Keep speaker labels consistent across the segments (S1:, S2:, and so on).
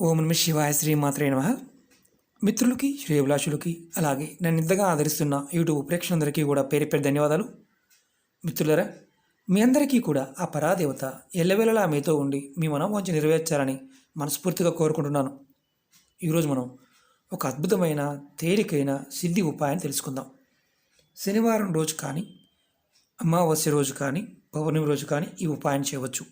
S1: ఓం నమ శివాయ శ్రీమాత్రే నమ. మిత్రులకి శ్రేయభిలాషులకి అలాగే నన్ను ఇంతగా ఆదరిస్తున్న యూట్యూబ్ ప్రేక్షకులందరికీ కూడా పేరు పేరు ధన్యవాదాలు. మిత్రులరా మీ అందరికీ కూడా ఆ పరాదేవత ఎల్లవేళలా మీతో ఉండి మీ మనోవాంఛ నెరవేర్చాలని మనస్ఫూర్తిగా కోరుకుంటున్నాను. ఈరోజు మనం ఒక అద్భుతమైన తేలికైన సిద్ధి ఉపాయాన్ని తెలుసుకుందాం. శనివారం రోజు కానీ అమావాస్య రోజు కానీ పౌర్ణమి రోజు కానీ ఈ ఉపాయం చేయవచ్చు.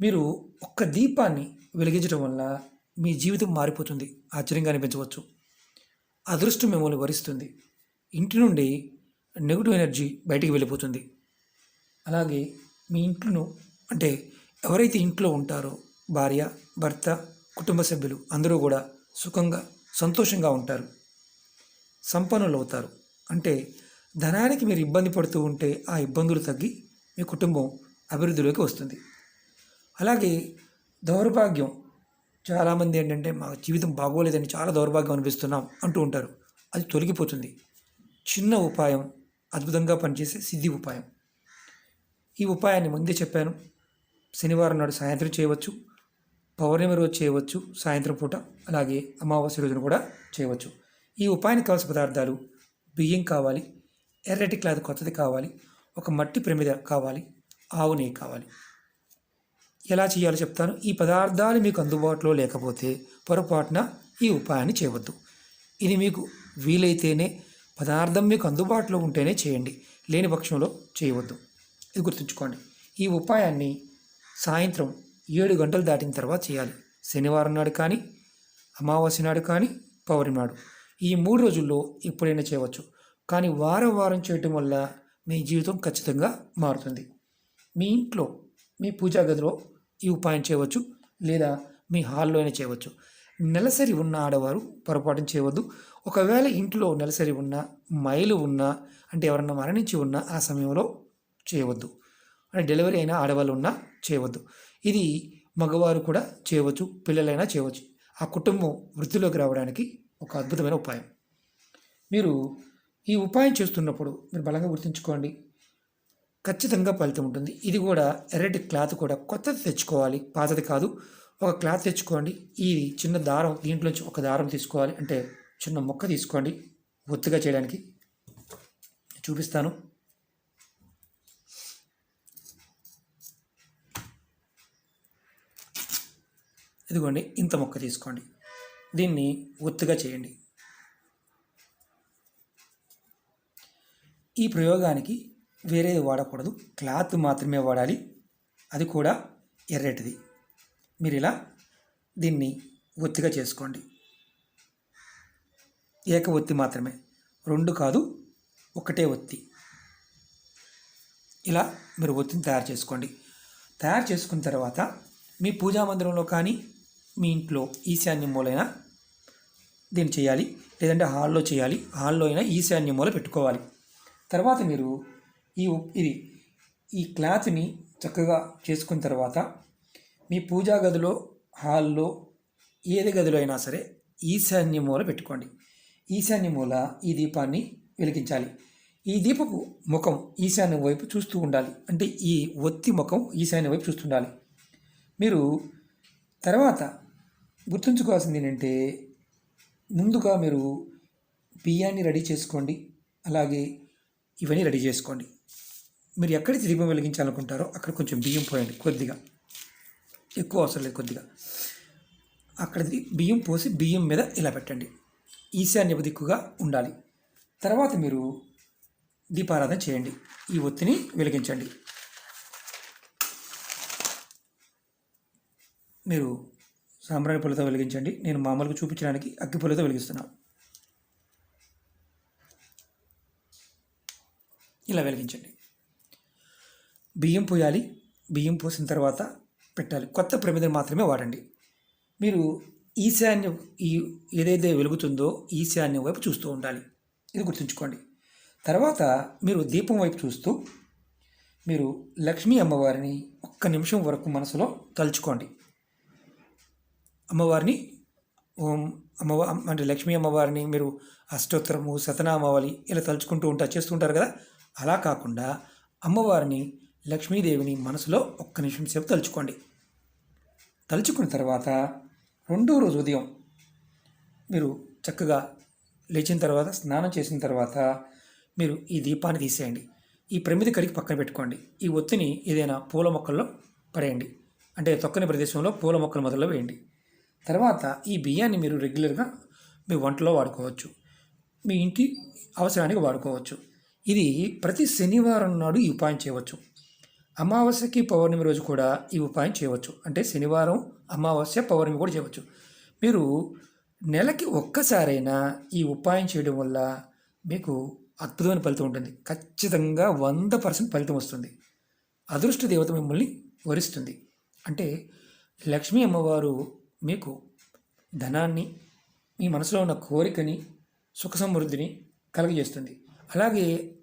S1: మీరు ఒక్క దీపాన్ని వెలిగించడం వల్ల మీ జీవితం మారిపోతుంది. ఆశ్చర్యంగా అనిపించవచ్చు. అదృష్టం మిమ్మల్ని వరిస్తుంది. ఇంటి నుండి నెగిటివ్ ఎనర్జీ బయటికి వెళ్ళిపోతుంది. అలాగే మీ ఇంట్లో అంటే ఎవరైతే ఇంట్లో ఉంటారో భార్య భర్త కుటుంబ సభ్యులు అందరూ కూడా సుఖంగా సంతోషంగా ఉంటారు. సంపన్నులు అవుతారు. అంటే ధనానికి మీరు ఇబ్బంది పడుతూ ఉంటే ఆ ఇబ్బందులు తగ్గి మీ కుటుంబం అభివృద్ధిలోకి వస్తుంది. అలాగే దౌర్భాగ్యం. చాలామంది ఏంటంటే మా జీవితం బాగోలేదని చాలా దౌర్భాగ్యం అనిపిస్తున్నాం అంటూ ఉంటారు. అది తొలగిపోతుంది. చిన్న ఉపాయం అద్భుతంగా పనిచేసే సిద్ధి ఉపాయం. ఈ ఉపాయాన్ని ముందే చెప్పాను. శనివారం నాడు సాయంత్రం చేయవచ్చు. పౌర్ణమి రోజు చేయవచ్చు. సాయంత్రం పూట అలాగే అమావాస్య రోజున కూడా చేయవచ్చు. ఈ ఉపాయానికి కావాల్సిన పదార్థాలు బియ్యం కావాలి ఎర్రటి క్లాత్ కొత్తది కావాలి ఒక మట్టి ప్రమిద కావాలి ఆవు నెయ్యి కావాలి. ఎలా చేయాలో చెప్తాను. ఈ పదార్థాలు మీకు అందుబాటులో లేకపోతే పొరపాటున ఈ ఉపాయాన్ని చేయవద్దు. ఇది మీకు వీలైతేనే పదార్థం మీకు అందుబాటులో ఉంటేనే చేయండి. లేని పక్షంలో చేయవద్దు. ఇది గుర్తుంచుకోండి. ఈ ఉపాయాన్ని సాయంత్రం ఏడు గంటలు దాటిన తర్వాత చేయాలి. శనివారం నాడు కానీ అమావాస్య నాడు కానీ పౌర్ణమి నాడు. ఈ మూడు రోజుల్లో ఎప్పుడైనా చేయవచ్చు. కానీ వారం వారం చేయటం వల్ల మీ జీవితం ఖచ్చితంగా మారుతుంది. మీ ఇంట్లో మీ పూజా గదిలో ఈ ఉపాయం చేయవచ్చు లేదా మీ హాల్లో అయినా చేయవచ్చు. నెలసరి ఉన్న ఆడవారు పొరపాటున చేయవద్దు. ఒకవేళ ఇంట్లో నెలసరి ఉన్న మైలు ఉన్నా అంటే ఎవరన్నా మరణించి ఉన్నా ఆ సమయంలో చేయవద్దు. అంటే డెలివరీ అయిన ఆడవాళ్ళు ఉన్నా చేయవద్దు. ఇది మగవారు కూడా చేయవచ్చు పిల్లలైనా చేయవచ్చు. ఆ కుటుంబం వృద్ధిలోకి రావడానికి ఒక అద్భుతమైన ఉపాయం. మీరు ఈ ఉపాయం చేస్తున్నప్పుడు మీరు బలంగా గుర్తుంచుకోండి. ఖచ్చితంగా ఫలితం ఉంటుంది. ఇది కూడా ఎర్రటి క్లాత్ కూడా కొత్తది తెచ్చుకోవాలి. పాతది కాదు. ఒక క్లాత్ తెచ్చుకోండి. ఈ చిన్న దారం దీంట్లోంచి ఒక దారం తీసుకోవాలి. అంటే చిన్న మొక్క తీసుకోండి. ఒత్తుగా చేయడానికి చూపిస్తాను. ఇదిగోండి. ఇంత మొక్క తీసుకోండి. దీన్ని ఒత్తుగా చేయండి. ఈ ప్రయోగానికి వేరేది వాడకూడదు. క్లాత్ మాత్రమే వాడాలి. అది కూడా ఎర్రటిది. మీరు ఇలా దీన్ని ఒత్తిగా చేసుకోండి. ఏక ఒత్తి మాత్రమే. రెండు కాదు ఒకటే ఒత్తి. ఇలా మీరు ఒత్తిని తయారు చేసుకోండి. తయారు చేసుకున్న తర్వాత మీ పూజా మందిరంలో కానీ మీ ఇంట్లో ఈశాన్య మూలైనా దీన్ని చేయాలి. లేదంటే హాల్లో చేయాలి. హాల్లో అయినా ఈశాన్య మూల పెట్టుకోవాలి. తర్వాత మీరు ఈ ఉప్- ఇది ఈ క్లాత్ని చక్కగా చేసుకున్న తర్వాత మీ పూజా గదిలో హాల్లో ఏది గదిలో అయినా సరే ఈశాన్య మూల పెట్టుకోండి. ఈశాన్య మూల ఈ దీపాన్ని వెలిగించాలి. ఈ దీపపు ముఖం ఈశాన్యం వైపు చూస్తూ ఉండాలి. అంటే ఈ ఒత్తి ముఖం ఈశాన్య వైపు చూస్తుండాలి. మీరు తర్వాత గుర్తుంచుకోవాల్సింది ఏంటంటే ముందుగా మీరు బియ్యాన్ని రెడీ చేసుకోండి. అలాగే ఇవన్నీ రెడీ చేసుకోండి. మీరు ఎక్కడైతే దీపం వెలిగించాలనుకుంటారో అక్కడ కొంచెం బియ్యం పోయండి కొద్దిగా. ఎక్కువ అవసరం లేదు కొద్దిగా. అక్కడ బియ్యం పోసి బియ్యం మీద ఇలా పెట్టండి. ఈశాన్య దిక్కుగా ఉండాలి. తర్వాత మీరు దీపారాధన చేయండి. ఈ ఒత్తిని వెలిగించండి. మీరు సాంబ్రాణి పుల్లతో వెలిగించండి. నేను మామూలుగా చూపించడానికి అగ్గి పుల్లతో వెలిగిస్తున్నాను ఇలా వెలిగించండి. బియ్యం పోయాలి. బియ్యం పోసిన తర్వాత పెట్టాలి. కొత్త ప్రమిదను మాత్రమే వాడండి. మీరు ఈశాన్య ఈ ఏదైతే వెలుగుతుందో ఈశాన్యం వైపు చూస్తూ ఉండాలి. ఇది గుర్తుంచుకోండి. తర్వాత మీరు దీపం వైపు చూస్తూ మీరు లక్ష్మీ అమ్మవారిని ఒక్క నిమిషం వరకు మనసులో తలుచుకోండి. అమ్మవారిని ఓం అమ్మవ అంటే లక్ష్మీ అమ్మవారిని మీరు అష్టోత్తరము సతనామావళి ఇలా తలుచుకుంటూ ఉంటారు చేస్తుంటారు కదా? అలా కాకుండా అమ్మవారిని లక్ష్మీదేవిని మనసులో ఒక్క నిమిషం సేపు తలుచుకోండి. తలుచుకున్న తర్వాత రెండో రోజు ఉదయం మీరు చక్కగా లేచిన తర్వాత స్నానం చేసిన తర్వాత మీరు ఈ దీపాన్ని తీసేయండి. ఈ ప్రమిది కడిగి పక్కన పెట్టుకోండి. ఈ ఒత్తిని ఏదైనా పూల మొక్కల్లో పడేయండి. అంటే తొక్కని ప్రదేశంలో పూల మొక్కల మొదల్లో వేయండి. తర్వాత ఈ బియ్యాన్ని మీరు రెగ్యులర్గా మీ వంటలో వాడుకోవచ్చు. మీ ఇంటి అవసరానికి వాడుకోవచ్చు. ఇది ప్రతి శనివారం నాడు ఈ ఉపాయం చేయవచ్చు. అమావాస్యకి పౌర్ణమి రోజు కూడా ఈ ఉపాయం చేయవచ్చు. అంటే శనివారం అమావాస్య పౌర్ణమి కూడా చేయవచ్చు. మీరు నెలకి ఒక్కసారైనా ఈ ఉపాయం చేయడం వల్ల మీకు అద్భుతమైన ఫలితం ఉంటుంది. ఖచ్చితంగా వంద పర్సెంట్ ఫలితం వస్తుంది. అదృష్ట దేవత మిమ్మల్ని వరిస్తుంది. అంటే లక్ష్మీ అమ్మవారు మీకు ధనాన్ని మీ మనసులో ఉన్న కోరికని సుఖ సమృద్ధిని కలుగజేస్తుంది. అలాగే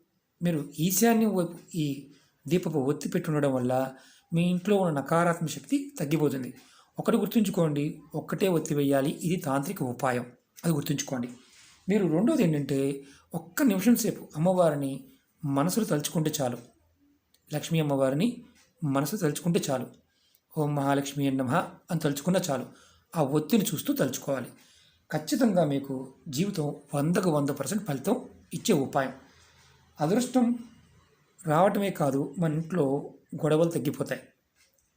S1: మీరు ఈశాన్యం వైపు ఈ దీపపు ఒత్తి పెట్టుండడం వల్ల మీ ఇంట్లో ఉన్న నకారాత్మక శక్తి తగ్గిపోతుంది. ఒకటి గుర్తుంచుకోండి ఒక్కటే ఒత్తి వేయాలి ఇది తాంత్రిక ఉపాయం. అది గుర్తుంచుకోండి. మీరు రెండోది ఏంటంటే ఒక్క నిమిషం సేపు అమ్మవారిని మనసులు తలుచుకుంటే చాలు. లక్ష్మీ అమ్మవారిని మనసు తలుచుకుంటే చాలు. ఓం మహాలక్ష్మి నమః అని తలుచుకున్న చాలు. ఆ ఒత్తిని చూస్తూ తలుచుకోవాలి. ఖచ్చితంగా మీకు జీవితం వందకు వంద పర్సెంట్ ఫలితం ఇచ్చే ఉపాయం. అదృష్టం రావటమే కాదు మన ఇంట్లో గొడవలు తగ్గిపోతాయి.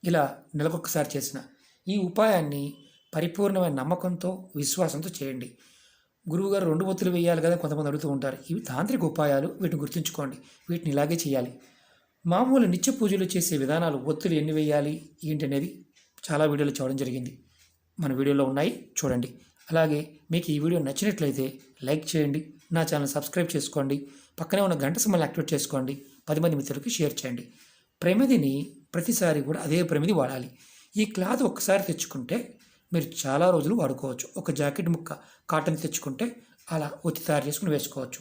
S1: ఇలా నెలకొకసారి చేసిన ఈ ఉపాయాన్ని పరిపూర్ణమైన నమ్మకంతో విశ్వాసంతో చేయండి. గురువుగారు రెండు ఒత్తులు వేయాలి కదా కొంతమంది అడుగుతూ ఉంటారు. ఇవి తాంత్రిక ఉపాయాలు వీటిని గుర్తుంచుకోండి. వీటిని ఇలాగే చేయాలి. మామూలు నిత్య పూజలు చేసే విధానాలు ఒత్తులు ఎన్ని వేయాలి ఏంటి అనేది చాలా వీడియోలు చూడడం జరిగింది. మన వీడియోలో ఉన్నాయి చూడండి. అలాగే మీకు ఈ వీడియో నచ్చినట్లయితే లైక్ చేయండి నా ఛానల్ సబ్స్క్రైబ్ చేసుకోండి పక్కనే ఉన్న గంట సమయాన్ని యాక్టివేట్ చేసుకోండి. పది మంది మిత్రులకి షేర్ చేయండి. ప్రమిదిని ప్రతిసారి కూడా అదే ప్రమిది వాడాలి. ఈ క్లాత్ ఒక్కసారి తెచ్చుకుంటే మీరు చాలా రోజులు వాడుకోవచ్చు. ఒక జాకెట్ ముక్క కాటన్ తెచ్చుకుంటే అలా ఒత్తి తయారు చేసుకుని వేసుకోవచ్చు.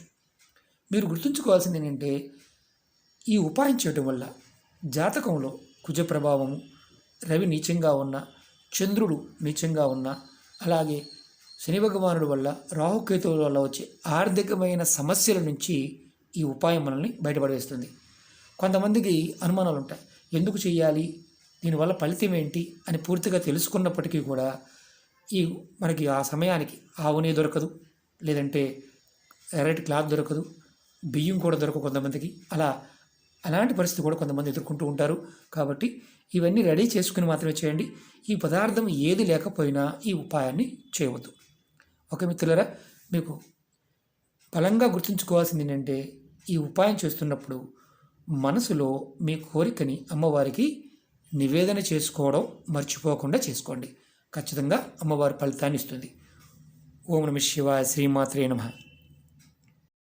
S1: మీరు గుర్తుంచుకోవాల్సింది ఏంటంటే ఈ ఉపాయం చేయడం వల్ల జాతకంలో కుజ ప్రభావము రవి నీచంగా ఉన్న చంద్రుడు నీచంగా ఉన్న అలాగే శని భగవానుడు వల్ల రాహుకేతువుల వల్ల వచ్చే ఆర్థికమైన సమస్యల నుంచి ఈ ఉపాయం మనల్ని బయటపడేస్తుంది. కొంతమందికి అనుమానాలు ఉంటాయి ఎందుకు చేయాలి దీనివల్ల ఫలితం ఏంటి? అని పూర్తిగా తెలుసుకున్నప్పటికీ కూడా ఈ మనకి ఆ సమయానికి ఆవునే దొరకదు. లేదంటే ఎర్రటి క్లాత్ దొరకదు. బియ్యం కూడా దొరకదు కొంతమందికి. అలా అలాంటి పరిస్థితి కూడా కొంతమంది ఎదుర్కొంటూ ఉంటారు. కాబట్టి ఇవన్నీ రెడీ చేసుకుని మాత్రమే చేయండి. ఈ పదార్థం ఏది లేకపోయినా ఈ ఉపాయాన్ని చేయవద్దు. ఓకే మిత్రులరా మీకు బలంగా గుర్తుంచుకోవాల్సింది ఏంటంటే ఈ ఉపాయం చేస్తున్నప్పుడు మనసులో మీ కోరికని అమ్మవారికి నివేదన చేసుకోవడం మర్చిపోకుండా చేసుకోండి. ఖచ్చితంగా అమ్మవారి ఫలితాన్ని ఇస్తుంది. ఓం నమ శివాయ శ్రీమాత్రే నమ.